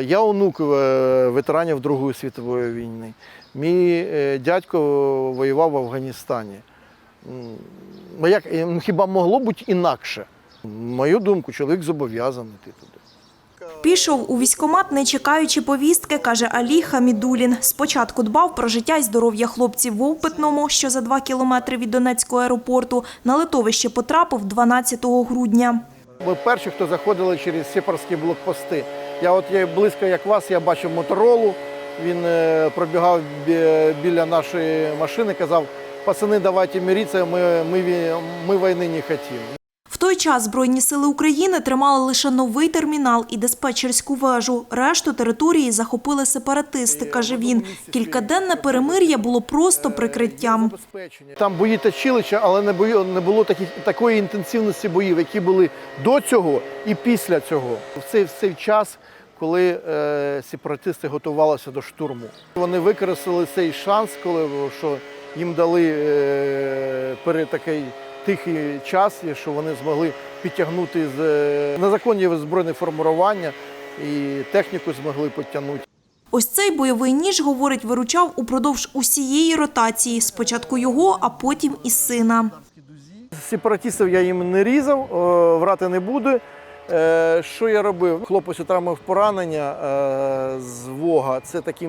Я онук е, ветеранів Другої світової війни. Мій е, дядько воював в Афганістані. Ну, як, ну, хіба могло бути інакше? Мою думку, чоловік зобов'язаний йти туди. Пішов у військкомат, не чекаючи повістки, каже Алі Хамідулін. Спочатку дбав про життя і здоров'я хлопців в Овпетному, що за два кілометри від Донецького аеропорту. На литовище потрапив 12 грудня. Ми перші, хто заходили через сепарські блокпости. Я от я близько як вас, я бачив моторолу. Він е, пробігав біля нашої машини, казав: пацани, давайте міріться, ми, ми, ми війни не хотімо. Той час Збройні сили України тримали лише новий термінал і диспетчерську вежу. Решту території захопили сепаратисти, каже він. Кількаденне перемир'я було просто прикриттям. Там бої точилися, але не, бої, не було таких, такої інтенсивності боїв, які були до цього і після цього. В цей, в цей час, коли е, сепаратисти готувалися до штурму. Вони використали цей шанс, коли що їм дали е, перед такий тихий час, що вони змогли підтягнути з е, незаконні збройні формування і техніку змогли підтягнути. Ось цей бойовий ніж, говорить, виручав упродовж усієї ротації. Спочатку його, а потім і сина. Сепаратистів я їм не різав, врати не буду. Е, Що я робив? Хлопець отримав поранення з вога. Це такі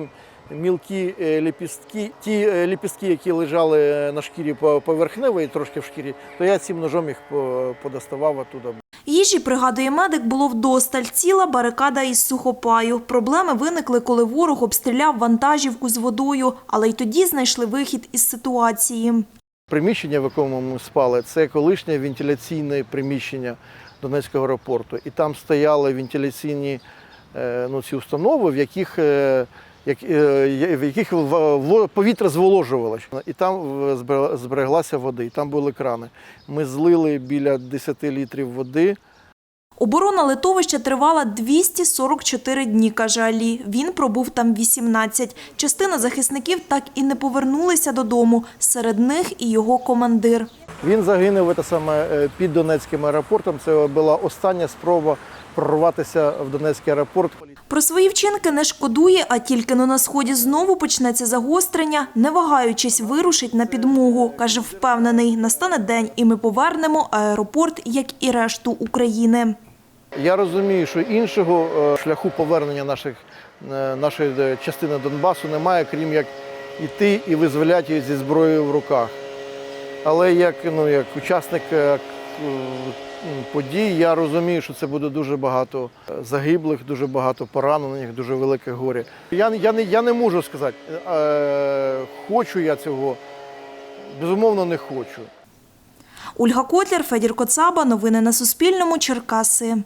мілкі е, ліпістки. Ті е, ліпістки, які лежали на шкірі по- поверхневої, трошки в шкірі, то я цим ножом їх по- подоставав оттуда. Їжі, пригадує медик, було вдосталь. Ціла барикада із сухопаю. Проблеми виникли, коли ворог обстріляв вантажівку з водою, але й тоді знайшли вихід із ситуації. Приміщення, в якому ми спали, це колишнє вентиляційне приміщення Донецького аеропорту. І там стояли вентиляційні е, ну, ці установи, в яких, е, як, е, в яких повітря зволожувалося. І там е, збереглася вода, і там були крани. Ми злили біля 10 літрів води. Оборона литовища тривала 244 дні, каже Алі. Він пробув там 18. Частина захисників так і не повернулися додому. Серед них і його командир. Він загинув це саме е, під Донецьким аеропортом. Це була остання спроба прорватися в Донецький аеропорт. Про свої вчинки не шкодує, а тільки но на сході знову почнеться загострення, не вагаючись, вирушить на підмогу. Каже, впевнений, настане день, і ми повернемо аеропорт, як і решту України. Я розумію, що іншого е, шляху повернення наших, е, нашої е, частини Донбасу немає, крім як іти і визволяти її зі зброєю в руках. Але як, ну, як учасник подій, я розумію, що це буде дуже багато е, загиблих, дуже багато поранених, дуже велике горе. Я, я, не, я не можу сказати, е, хочу я цього, безумовно, не хочу. Ольга Котляр, Федір Коцаба. Новини на Суспільному. Черкаси.